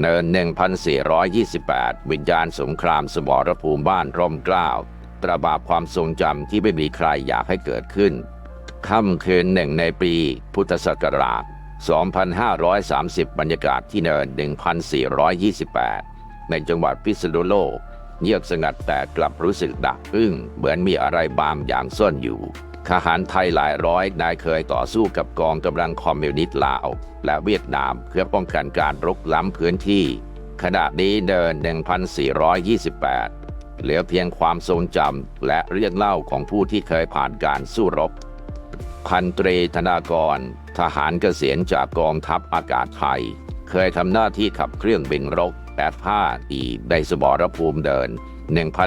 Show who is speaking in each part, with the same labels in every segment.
Speaker 1: เนิน 1428 วิญญาณสงครามสมรภูมิบ้านร่มกล้าว ตระบาบความทรงจำที่ไม่มีใครอยากให้เกิดขึ้น ค่ำคืนหนึ่งในปีพุทธศักราช 2530 บรรยากาศที่เนิน 1428 ในจังหวัดพิษณุโลก เงียบสงัดแต่กลับรู้สึกดักอึ้งเหมือนมีอะไรบางอย่างซ่อนอยู่ ทหารไทยหลายร้อยนายเคยต่อสู้กับกองกำลังคอมมิวนิสต์ลาว และเวียดนามเพื่อป้องกันการรุกล้ำพื้นที่ ขณะนี้เดิน 1428 เหลือเพียงความทรงจำและเรื่องเล่าของผู้ที่เคยผ่านการสู้รบ พันตรีธนากร ทหารเกษียณจากกองทัพอากาศไทย เคยทำหน้าที่ขับเครื่องบินรบ8อีในสมรภูมิเดิน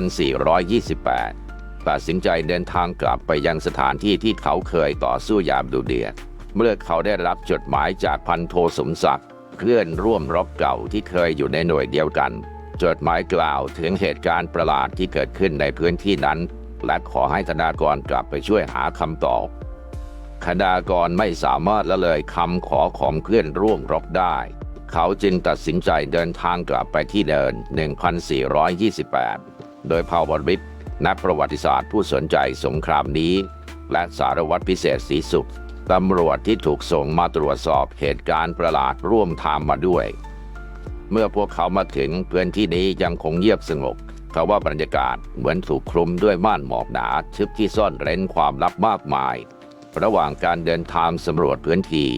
Speaker 1: 1428 ตัดสินใจเดินทางกลับไปยังสถานที่ที่เขาเคยต่อสู้ยามดูเดือดเมื่อเขาได้รับจดหมายจากพันโทสมศักดิ์เพื่อนร่วมรบเก่าที่เคยอยู่ในหน่วยเดียวกัน จดหมายกล่าวถึงเหตุการณ์ประหลาดที่เกิดขึ้นในพื้นที่นั้น และขอให้ธนากรกลับไปช่วยหาคำตอบคณากรไม่สามารถละเลยคำขอของเพื่อนร่วมรบได้ เขาจึงตัดสินใจเดินทางกลับไปที่เดิน 1428 โดยพาวรวิทย์ นักประวัติศาสตร์ผู้สนใจสงครามนี้ และสารวัตรพิเศษศรีสุขตำรวจที่ถูกส่งมาตรวจสอบเหตุการณ์ประหลาดร่วมทางมาด้วย เมื่อพวกเขามาถึงพื้นที่นี้ยังคงเงียบสงบเพราะว่าบรรยากาศเหมือนถูกคลุมด้วยม่านหมอกหนาทึบที่ซ่อนเร้นความลับมากมาย ระหว่างการเดินทางสำรวจพื้นที่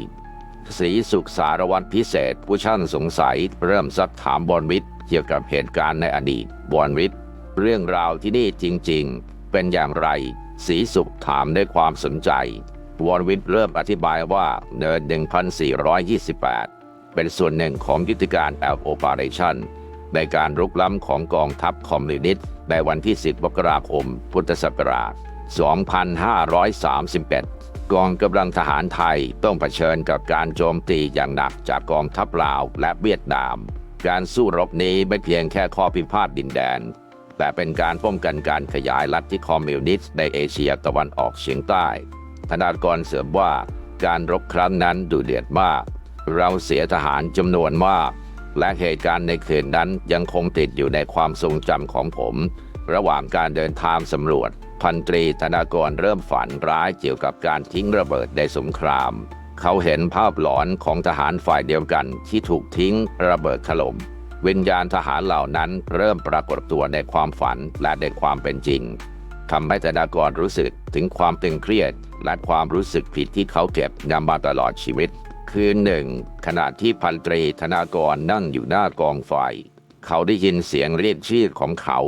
Speaker 1: ศรีสุขสารวัตรพิเศษ ผู้ช่างสงสัยเริ่มซักถามบอลวิทย์เกี่ยวกับเหตุการณ์ในอดีตบอลวิทย เรื่องราวที่นี่จริงๆ เป็นอย่างไรศรีสุขถามด้วยความสนใจ วอนวิทย์เริ่มอธิบายว่าเนิน 1428 เป็นส่วนหนึ่งของยุทธการแอลโอปาเรชั่นในการรุกล้ำของกองทัพคอมมิวนิสต์ในวันที่ 10มกราคม พุทธศักราช 2531 กองกำลังทหารไทยต้องเผชิญกับการโจมตีอย่างหนักจากกองทัพลาวและเวียดนาม การสู้รบนี้ไม่เพียงแค่ข้อพิพาทดินแดน แต่เป็นการป้องกันการขยายลัทธิคอมมิวนิสต์ในเอเชียตะวันออกเฉียงใต้ ธนากรเสริมว่าการรบครั้งนั้นดุเดือดมาก เราเสียทหารจำนวนมาก และเหตุการณ์ในคืนนั้นยังคงติดอยู่ในความทรงจำของผม ระหว่างการเดินทางสำรวจ พันตรีธนากรเริ่มฝันร้ายเกี่ยวกับการทิ้งระเบิดในสงคราม เขาเห็นภาพหลอนของทหารฝ่ายเดียวกันที่ถูกทิ้งระเบิดถล่ม วิญญาณทหารเหล่านั้นเริ่มปรากฏตัวในความฝันและในความเป็นจริงทำให้ธนากรรู้สึกถึงความตึงเครียด และความรู้สึกผิดที่เขาเก็บนำมาตลอดชีวิต คืนหนึ่ง ขณะที่พันตรีธนากรนั่งอยู่หน้ากองไฟ เขาได้ยินเสียงเรียกชื่อของเขา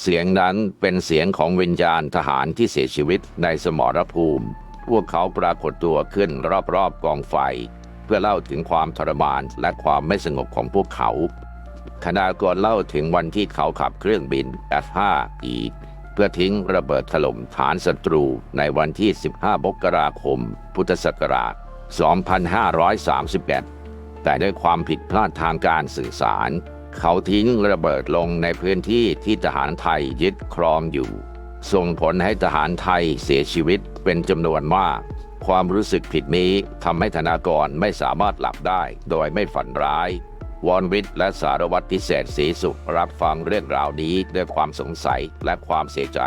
Speaker 1: เสียงนั้นเป็นเสียงของวิญญาณทหารที่เสียชีวิตในสมรภูมิ พวกเขาปรากฏตัวขึ้นรอบๆกองไฟ เพื่อเล่าถึงความทรมานและความไม่สงบของพวกเขา คณากรเล่าถึงวันที่เขาขับเครื่องบิน F5 อีก เพื่อทิ้งระเบิดถล่มฐานศัตรูในวันที่ 15มกราคม พุทธศักราช 2531 แต่ด้วยความผิดพลาดทางการสื่อสาร เขาทิ้งระเบิดลงในพื้นที่ที่ทหารไทยยึดครองอยู่ ส่งผลให้ทหารไทยเสียชีวิตเป็นจำนวนมากความรู้สึกผิดนี้ทำให้ธนากรไม่สามารถหลับได้โดยไม่ฝันร้าย วอนวิทย์และสารวัตรพิเศษศรีสุขรับฟังเรื่องราวนี้ด้วยความสงสัยและความเสียใจ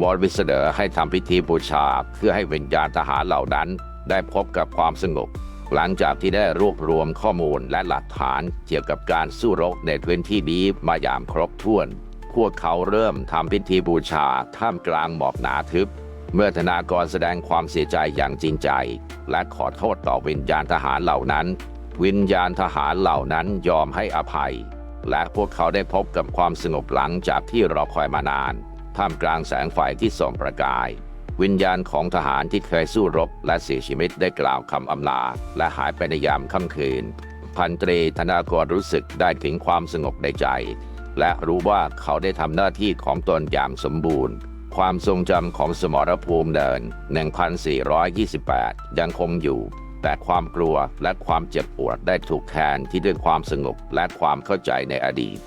Speaker 1: วอนวิทย์เสนอให้ทำพิธีบูชาเพื่อให้วิญญาณทหารเหล่านั้น ได้พบกับความสงบหลังจากที่ได้รวบรวมข้อมูลและหลักฐานเกี่ยวกับการสู้รบในพื้นที่นี้มาอย่างครบถ้วน พวกเขาเริ่มทำพิธีบูชาท่ามกลางหมอกหนาทึบ เมื่อธนากรแสดงความเสียใจอย่างจริงใจ และขอโทษต่อวิญญาณทหารเหล่านั้น วิญญาณทหารเหล่านั้นยอมให้อภัย และพวกเขาได้พบกับความสงบหลังจากที่รอคอยมานาน ท่ามกลางแสงไฟที่ส่องประกาย วิญญาณของทหารที่เคยสู้รบและเสียชีวิตได้กล่าวคำอำลา และหายไปในยามค่ำคืน พันตรีธนากรรู้สึกได้ถึงความสงบในใจ และรู้ว่าเขาได้ทำหน้าที่ของตนอย่างสมบูรณ์ความทรงจำของสมรภูมิเดิน 1428 ยังคงอยู่ แต่ความกลัวและความเจ็บปวดได้ถูกแทนที่ด้วยความสงบและความเข้าใจในอดีต